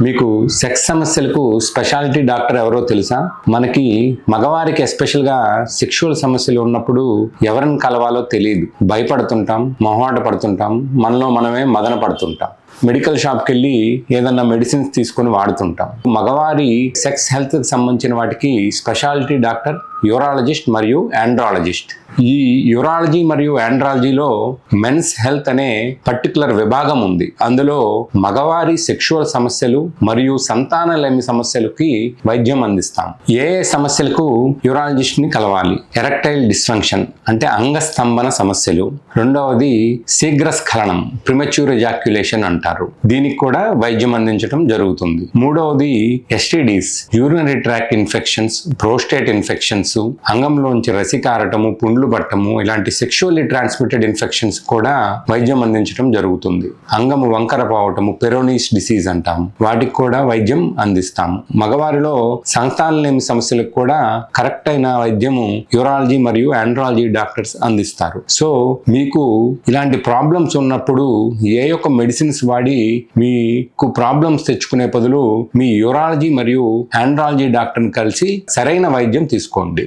మీకు సెక్స్ సమస్యలకు speciality doctor ఎవరో తెలుసా? మనకి మగవారికి ఎస్పెషల్గా సెక్షువల్ సమస్యలు ఉన్నప్పుడు ఎవరిని కలవాలో తెలియదు. భయపడుతుంటాం మొహమాట పడుతుంటాం మనలో మనమే మదన పడుతుంటాం. మెడికల్ షాప్కి వెళ్ళి ఏదన్నా మెడిసిన్స్ తీసుకొని వాడుతుంటాం. మగవారి సెక్స్ హెల్త్కి సంబంధించిన వాటికి స్పెషాలిటీ డాక్టర్ యూరాలజిస్ట్ మరియు ఆండ్రాలజిస్ట్. ఈ యూరాలజీ మరియు ఆండ్రాలజీలో మెన్స్ హెల్త్ అనే పర్టికులర్ విభాగం ఉంది. అందులో మగవారి సెక్షువల్ సమస్యలు మరియు సంతానలేమి సమస్యలకి వైద్యం అందిస్తాం. ఏ సమస్యలకు యూరాలజిస్ట్ని కలవాలి? ఎరక్టైల్ డిస్ఫంక్షన్ అంటే అంగస్తంభన సమస్యలు. రెండవది శీఘ్రస్ఖలనం ప్రిమచ్యూర్ ఎజాక్యులేషన్ అంటారు. దీనికి కూడా వైద్యం అందించడం జరుగుతుంది. మూడవది STDs urinary tract infections prostate infections అంగంలోంచి రసి కారటము పుండ్లు పట్టము ఇలాంటి సెక్షువల్లీ ట్రాన్స్మిటెడ్ ఇన్ఫెక్షన్స్ కూడా వైద్యం అందించడం జరుగుతుంది. అంగము వంకర పోవటము పెరోనీస్ డిసీజ్ అంటాం వాటికి కూడా వైద్యం అందిస్తాము. మగవారిలో సంతానలేమి సమస్యలకు కూడా కరెక్ట్ అయిన వైద్యము యూరాలజీ మరియు ఆండ్రాలజీ డాక్టర్స్ అందిస్తారు. సో మీకు ఇలాంటి ప్రాబ్లమ్స్ ఉన్నప్పుడు ఏ యొక్క మెడిసిన్స్ వాడి మీకు ప్రాబ్లమ్స్ తెచ్చుకునే బదులు మీ యూరాలజీ మరియు ఆండ్రాలజీ డాక్టర్ని కలిసి సరైన వైద్యం తీసుకోండి.